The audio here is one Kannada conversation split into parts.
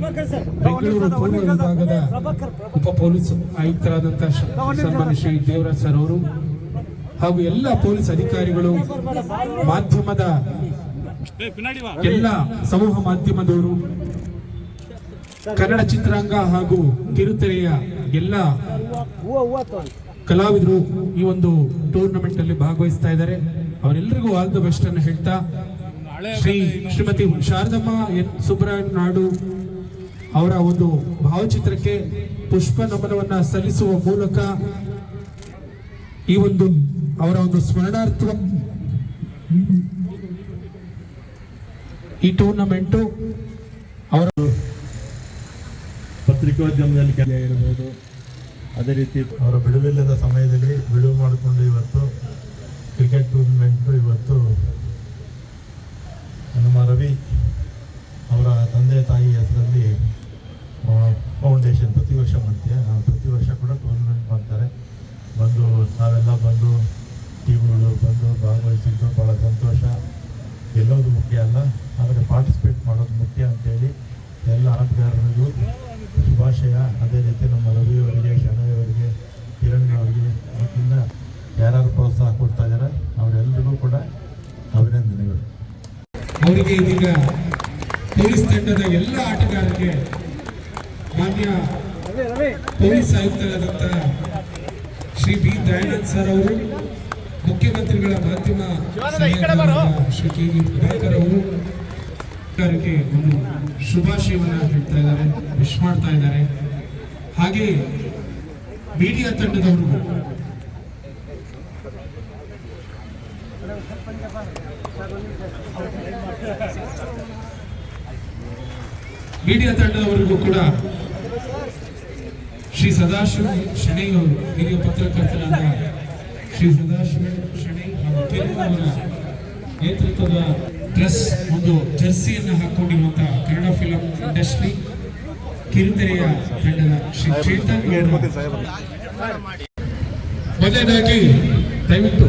ಬೆಂಗಳೂರು ಪೂರ್ವ ವಿಭಾಗದ ಉಪ ಪೊಲೀಸ್ ಆಯುಕ್ತರಾದಂತಹ ಶ್ರೀ- ಸನ್ಮಾನ್ಯ ಶ್ರೀ ದೇವರಾಜ್ ಸರ್ ಅವರು ಹಾಗೂ ಎಲ್ಲ ಪೊಲೀಸ್ ಅಧಿಕಾರಿಗಳು ಮಾಧ್ಯಮದ ಎಲ್ಲ ಸಮೂಹ ಮಾಧ್ಯಮದವರು ಕನ್ನಡ ಚಿತ್ರಾಂಗ ಹಾಗೂ ಕಿರುತೆರೆಯ ಎಲ್ಲ ಕಲಾವಿದರು ಈ ಒಂದು ಟೂರ್ನಮೆಂಟ್ ಅಲ್ಲಿ ಭಾಗವಹಿಸ್ತಾ ಇದ್ದಾರೆ. ಅವರೆಲ್ಲರಿಗೂ ಆಲ್ ದ ಬೆಸ್ಟ್ ಅನ್ನು ಹೇಳ್ತಾ ಶ್ರೀ ಶ್ರೀಮತಿ ಶಾರದಮ್ಮ ಎನ್ ಸುಬ್ರಹ್ಮಣ್ಯ ನಾಡು ಅವರ ಒಂದು ಭಾವಚಿತ್ರಕ್ಕೆ ಪುಷ್ಪ ನಮನವನ್ನ ಸಲ್ಲಿಸುವ ಮೂಲಕ ಈ ಒಂದು ಅವರ ಒಂದು ಸ್ಮರಣಾರ್ಥ ಈ ಟೂರ್ನಮೆಂಟು ಅವರ ಪತ್ರಿಕೋದ್ಯಮದಲ್ಲಿ ಕಲೆ ಇರಬಹುದು. ಅದೇ ರೀತಿ ಅವರ ಬಿಡುವಿಲ್ಲದ ಸಮಯದಲ್ಲಿ ಬಿಡುವು ಮಾಡಿಕೊಂಡು ಇವತ್ತು ಕ್ರಿಕೆಟ್ ಟೂರ್ನಮೆಂಟ್ ಇವತ್ತು ನಮ್ಮ ರವಿ ಅವರ ತಂದೆ ತಾಯಿ ಹೆಸರಲ್ಲಿ ಫೌಂಡೇಶನ್ ಪ್ರತಿ ವರ್ಷ ಮಾಡ್ತೀಯ ಆ, ಪ್ರತಿ ವರ್ಷ ಕೂಡ ಟೂರ್ನಮೆಂಟ್ ಮಾಡ್ತಾರೆ ಬಂದು ನಾವೆಲ್ಲ ಬಂದು ಟೀಮ್ಗಳು ಬಂದು ಭಾಗವಹಿಸಿದ್ದು ಭಾಳ ಸಂತೋಷ. ಗೆಲ್ಲೋದು ಮುಖ್ಯ ಅಲ್ಲ, ಆದರೆ ಪಾರ್ಟಿಸಿಪೇಟ್ ಮಾಡೋದು ಮುಖ್ಯ ಅಂತೇಳಿ ಎಲ್ಲ ಆಟಗಾರರಿಗೂ ಶುಭಾಶಯ. ಅದೇ ರೀತಿ ನಮ್ಮ ರವಿ ಅವರಿಗೆ ಶನಯ್ ಅವರಿಗೆ ಕಿರಣ್ ಅವರಿಗೆ ಮತ್ತಿನ್ನ ಯಾರ್ಯಾರು ಪ್ರೋತ್ಸಾಹ ಕೊಡ್ತಾ ಇದ್ದಾರೆ ಅವರೆಲ್ಲರಿಗೂ ಕೂಡ ಅಭಿನಂದನೆಗಳು. ಅವರಿಗೆ ಇದೀಗ ಪೊಲೀಸ್ ತಂಡದ ಎಲ್ಲ ಆಟಗಾರರಿಗೆ ಮಾನ್ಯ ಪೊಲೀಸ್ ಆಯುಕ್ತರಾದಂತಹ ಶ್ರೀ ಬಿ. ದಯಾನಂದ್ ಸರ್ ಅವರು ಮುಖ್ಯಮಂತ್ರಿಗಳ ಮಾಧ್ಯಮ ಶ್ರೀ ಕೆ ವಿ ಪ್ರಭಾಕರ್ ಅವರು ಸರ್ಕಾರಕ್ಕೆ ಒಂದು ಶುಭಾಶಯವನ್ನು ಹೇಳ್ತಾ ಇದ್ದಾರೆ ವಿಶ್ ಮಾಡ್ತಾ ಇದ್ದಾರೆ. ಹಾಗೆ ಮೀಡಿಯಾ ತಂಡದವರು ಮೀಡಿಯಾ ತಂಡದವರಿಗೂ ಕೂಡ ಶ್ರೀ ಸದಾಶಿವ ಶೆಣೈ ಅವರು ಹಿರಿಯ ಪತ್ರಕರ್ತರಾದ ಶ್ರೀ ಸದಾಶಿವ ಶೆಣೈ ನೇತೃತ್ವದ ಡ್ರೆಸ್ ಒಂದು ಜರ್ಸಿಯನ್ನು ಹಾಕೊಂಡಿರುವಂತಹ ಕನ್ನಡ ಫಿಲಂ ಇಂಡಸ್ಟ್ರಿ ಕಿರುತೆರೆಯ ತಂಡದ ಶ್ರೀ ಚೇತನ್ ಮೊದಲನೇದಾಗಿ ದಯವಿಟ್ಟು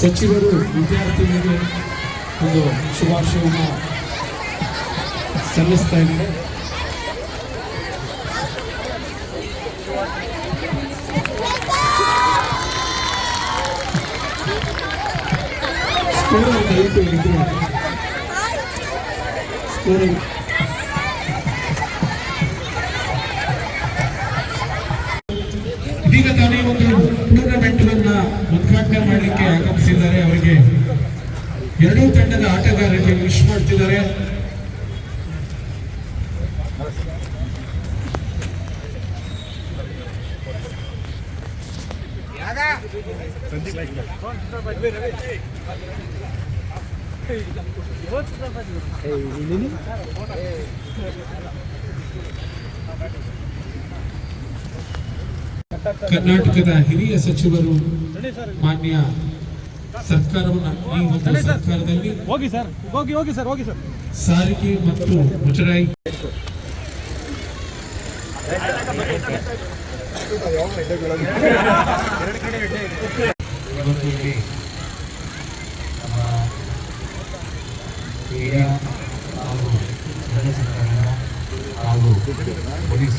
ಸಚಿವರು ವಿದ್ಯಾರ್ಥಿಗಳಿಗೆ ಒಂದು ಶುಭಾಶಯವನ್ನು ಸಲ್ಲಿಸ್ತಾ ಇದ್ದಾರೆ ಸ್ಕೋರ್ ದಯವಿಟ್ಟು ಇದು ಮಾಡಿ. ಸ್ಕೋರ್ ಇದೀಗ ತಾನೇ ಒಂದು ಟೂರ್ನಮೆಂಟ್ ಅನ್ನ ಉದ್ಘಾಟನೆ ಮಾಡಲಿಕ್ಕೆ ಆಗಮಿಸಿದ್ದಾರೆ. ಅವರಿಗೆ ಎರಡೂ ತಂಡದ ಆಟಗಾರರಿಗೆ ವಿಶ್ ಮಾಡ್ತಿದ್ದಾರೆ. ಕರ್ನಾಟಕದ ಹಿರಿಯ ಸಚಿವರು ಮಾನ್ಯ ಸರ್ಕಾರವನ್ನು ಈ ಒಂದು ಸರ್ಕಾರದಲ್ಲಿ ಹೋಗಿ ಸರ್. ಹೋಗಿ ಹೋಗಿ ಸರ್ ಹೋಗಿ ಸರ್. ಸಾರಿಗೆ ಮತ್ತು ಮುಜರಾಯಿ ಹಾಗೂ ಪೊಲೀಸ್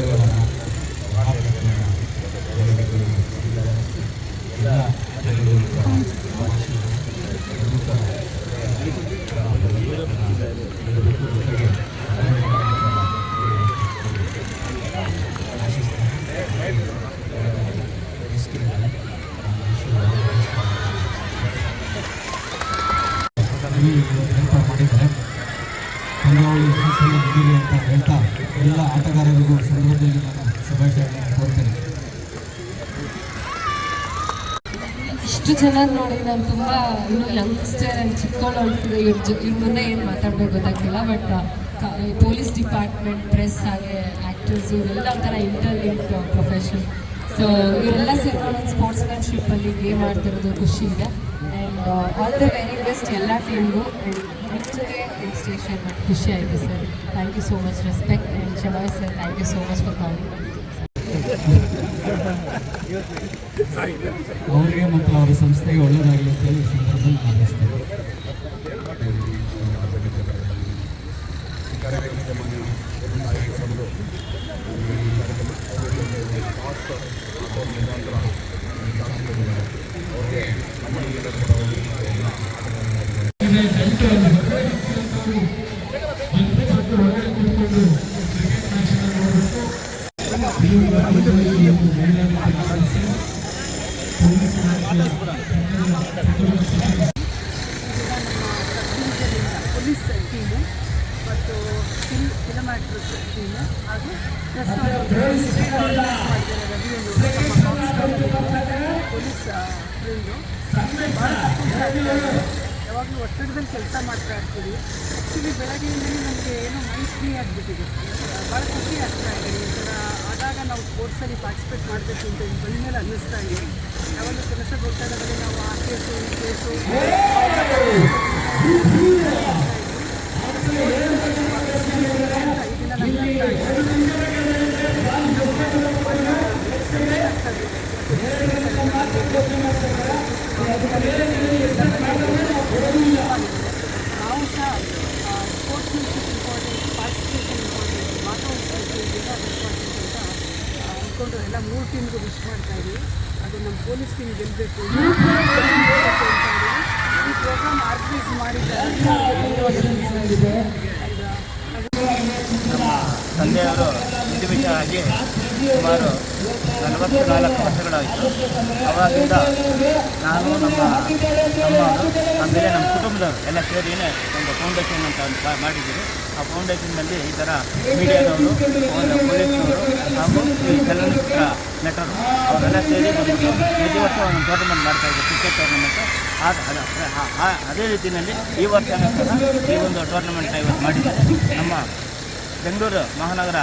ಮುಗಿಲಿ ಅಂತ ಹೇಳ್ತಾ ಎಲ್ಲ ಆಟಗಾರರಿಗೂ ಸಂದರ್ಭದಲ್ಲಿ ನಾನು ಶುಭಾಶಯಗಳನ್ನು ಕೋರ್ತೇನೆ ಇಷ್ಟು ಚೆನ್ನಾಗಿ ನೋಡಿ ನಾನು ತುಂಬ ಇನ್ನು ಯಂಗ್ಸ್ಟರ್ ಆ್ಯಂಡ್ ಚಿಕ್ಕವಳು ಇವ್ರ ಜೊ, ಇವ್ರ ಮುಂದೆ ಏನು ಮಾತಾಡಬೇಕು ಗೊತ್ತಾಗ್ತಿಲ್ಲ ಬಟ್ ಪೊಲೀಸ್ ಡಿಪಾರ್ಟ್ಮೆಂಟ್ ಪ್ರೆಸ್ ಹಾಗೆ ಆ್ಯಕ್ಟರ್ಸ್ ಇವರೆಲ್ಲ ಒಂಥರ ಇಂಟರ್ಲಿಂಕ್ ಪ್ರೊಫೆಷನ್ ಸೊ ಇವರೆಲ್ಲ ಸೇರ್ಕೊಂಡು ಒಂದು ಸ್ಪೋರ್ಟ್ಸ್ಮನ್ಶಿಪ್ಪಲ್ಲಿ ಗೇಮ್ ಆಡ್ತಿರೋದು ಖುಷಿ ಇದೆ. And all the very best ಎಲ್ಲ ಟೀಮ್ಗೂ ಜೊತೆ ಸ್ಟೇಷನ್ ಖುಷಿ ಆಯಿತು sir thank you so much respect and ಶಬಾಯ್ sir thank you so much for calling ಅವರಿಗೆ ಮತ್ತು ಅವರ ಸಂಸ್ಥೆಗೆ ಒಳ್ಳೆಯದಾಗಲಿ ಅಂತ ಹೇಳಿ ಸಂದರ್ಭದಲ್ಲಿ ನಾನು ಪೊಲೀಸ್ ಟೀಮು ಮತ್ತು ಫಿಲ್, ಫಿಲಮ್ ಟೀಮು ಹಾಗೂ ಪ್ರೆಸ್ ಪೊಲೀಸ್. ಯಾವಾಗಲೂ ಒತ್ತಡದಲ್ಲಿ ಕೆಲಸ ಮಾಡ್ತಾ ಇರ್ತೀವಿ. ಆ್ಯಕ್ಚುಲಿ ಬೆಳಗ್ಗೆಯಿಂದಲೇ ನಮಗೆ ಏನೋ ಮೈಂಡ್ ಫ್ರೀ ಆಗಿಬಿಟ್ಟಿದೆ. ಭಾಳ ಖುಷಿ ಆಗ್ತಾ ಇದೆ. ಈ ಥರ ಆದಾಗ ನಾವು ಸ್ಪೋರ್ಟ್ಸಲ್ಲಿ ಪಾರ್ಟಿಸಿಪೇಟ್ ಮಾಡಬೇಕು ಅಂತ ಬಂದ ಮೇಲೆ ಅನ್ನಿಸ್ತಾ ಇದೆ. ಯಾವಾಗಲೂ ಕೆಲಸ ಹೋಗ್ತಾ ನಾವು ಆ ಕೇಸು ಈ ಕೇಸು ನಾವು ಸಹ sportsmanship important participation important important ಅಂತ ಅಂದ್ಕೊಂಡು ಎಲ್ಲ ಮೂರು ಟೀಮ್ಗೂ ವಿಶ್ ಮಾಡ್ತಾ ಇದ್ದೀವಿ ಅದು ನಮ್ಮ ಪೊಲೀಸ್ ಟೀಮ್ ಗೆಲ್ಲಬೇಕು ಈ ಪ್ರೋಗ್ರಾಮ್ ಆರ್ಗನೈಸ್ ಮಾಡಿದ್ದಾರೆ ನಮ್ಮ ತಂದೆಯವರು ವಿಧಿವಿಷವಾಗಿ ಸುಮಾರು ನಲವತ್ತು ನಾಲ್ಕು ವರ್ಷಗಳಾಯಿತು. ಅವಾಗಿಂದ ನಾನು ನಮ್ಮ ಅಮ್ಮವರು ಆಮೇಲೆ ನಮ್ಮ ಕುಟುಂಬದವರು ಎಲ್ಲ ಸೇರಿನೇ ಒಂದು ಫೌಂಡೇಶನ್ ಅಂತ ಒಂದು ಮಾಡಿದ್ದೀವಿ. ಆ ಫೌಂಡೇಶನ್ನಲ್ಲಿ ಈ ಥರ ಮೀಡಿಯಾದವರು ಒಂದು ಪೊಲೀಸ್ನವರು ಹಾಗೂ ಈ ಚಲನಚಿತ್ರ ನಟರು, ಅವರೆಲ್ಲ ಸೇರಿ ಒಂದು ಪ್ರತಿ ವರ್ಷ ಒಂದು ಟೋರ್ನಮೆಂಟ್ ಮಾಡ್ತಾ ಇದ್ದೀವಿ ಕ್ರಿಕೆಟ್ ಟೂರ್ನಮೆಂಟು ಅದೇ ರೀತಿಯಲ್ಲಿ ಈ ವರ್ಷ ಈ ಒಂದು ಟೂರ್ನಮೆಂಟ್ನ ಇವತ್ತು ಮಾಡಿದ್ದಾರೆ. ನಮ್ಮ ಬೆಂಗಳೂರು ಮಹಾನಗರ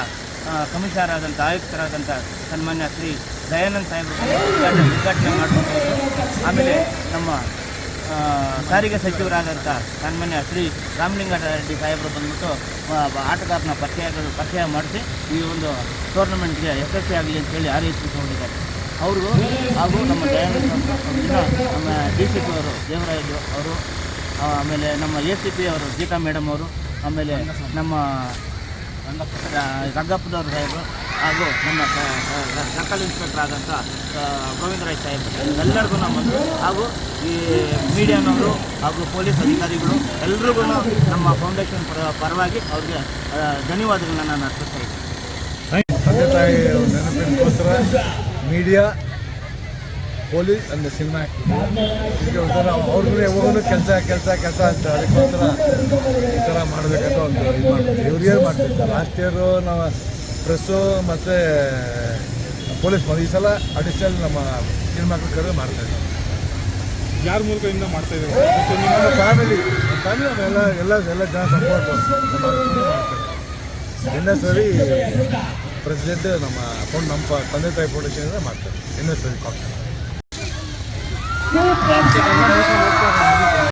ಕಮಿಷನರ್ ಆದಂಥ ಆಯುಕ್ತರಾದಂಥ ಸನ್ಮಾನ್ಯ ಶ್ರೀ ದಯಾನಂದ್ ಸಾಹೇಬರು ಉದ್ಘಾಟನೆ ಮಾಡ್ಕೊಂಡು ಆಮೇಲೆ ನಮ್ಮ ಸಾರಿಗೆ ಸಚಿವರಾದಂಥ ಸನ್ಮಾನ್ಯ ಶ್ರೀ ರಾಮಲಿಂಗಾರೆಡ್ಡಿ ಸಾಹೇಬರು ಬಂದ್ಬಿಟ್ಟು ಆಟಗಾರನ ಪರಿಚಯ ಪರಿಚಯ ಮಾಡಿಸಿ ಈ ಒಂದು ಟೂರ್ನಮೆಂಟ್ಗೆ ಯಶಸ್ವಿಯಾಗಲಿ ಅಂತೇಳಿ ಹಾರೈಸಿಕೊಂಡಿದ್ದಾರೆ ಅವ್ರಿಗೂ ಹಾಗೂ ನಮ್ಮ ಇನ್ನು ನಮ್ಮ ಡಿ ಸಿ ಪಿ ಅವರು ದೇವರಾಯ್ದು ಅವರು ಆಮೇಲೆ ನಮ್ಮ ಎ ಸಿ ಪಿ ಅವರು ಗೀತಾ ಮೇಡಮ್ ಅವರು, ಆಮೇಲೆ ನಮ್ಮ ರಂಗಪ್ಪನವರು ಸಾಹೇಬರು ಹಾಗೂ ನಮ್ಮ ಸರ್ಕಲ್ ಇನ್ಸ್ಪೆಕ್ಟರ್ ಆದಂಥ ಗೋವಿಂದ ರಾಯ್ ಸಾಹೇಬರು ಎಲ್ಲರಿಗೂ ನಮ್ಮದು ಹಾಗೂ ಈ ಮೀಡಿಯಾನವರು ಹಾಗೂ ಪೊಲೀಸ್ ಅಧಿಕಾರಿಗಳು ಎಲ್ರಿಗೂ ನಮ್ಮ ಫೌಂಡೇಶನ್ ಪರ, ಪರವಾಗಿ ಅವ್ರಿಗೆ ಧನ್ಯವಾದಗಳನ್ನು ನಾನು ಅರ್ಪಿಸ್ತಾ ಇದ್ದೀನಿ. ತಂದೆ ತಾಯಿ ಮೀಡಿಯಾ ಪೊಲೀಸ್ ಅಂದರೆ ಸಿನಿಮಾ ಇದಕ್ಕೆ ಒಂಥರ ಅವ್ರಿಗೂ ಯಾವಾಗಲೂ ಕೆಲಸ ಕೆಲಸ ಕೆಲಸ ಅಂತ ಅದಕ್ಕೋಸ್ಕರ ಈ ಥರ ಮಾಡಬೇಕಂತ ಒಂದು ಇದು ಮಾಡ್ತೀವಿ ಇವ್ರು ಇಯರ್ ಮಾಡ್ತಿರ್ತಾರೆ ಲಾಸ್ಟ್ ಇಯರು ನಾವು ಪ್ರೆಸ್ಸು ಮತ್ತು ಪೊಲೀಸ್ ಮಾಡಿ ಈ ಸಲ ಅಡಿಷನಲ್ ನಮ್ಮ ಸಿನಿಮಾಗಳು ಕರೆದು ಮಾಡ್ತಾ ಇದ್ದೀವಿ ಯಾರ ಮೂಲಕದಿಂದ ಮಾಡ್ತಾ ಇದ್ದೀವಿ ನಮ್ಮ ಫ್ಯಾಮಿಲಿ ನಮ್ಮ ಫ್ಯಾಮಿಲಿ ಎಲ್ಲ ಎಲ್ಲ ಎಲ್ಲ ಜನ ಸಪೋರ್ಟ್ ಎನ್ ಸರಿ. ಪ್ರೆಸಿಡೆಂಟ್ ನಮ್ಮ ಫೌಂಡ್ ನಮ್ಮ ತಂದೆ ತಾಯಿ ಫೌಂಡೇಶನ್ ಮಾಡ್ತಾರೆ. N S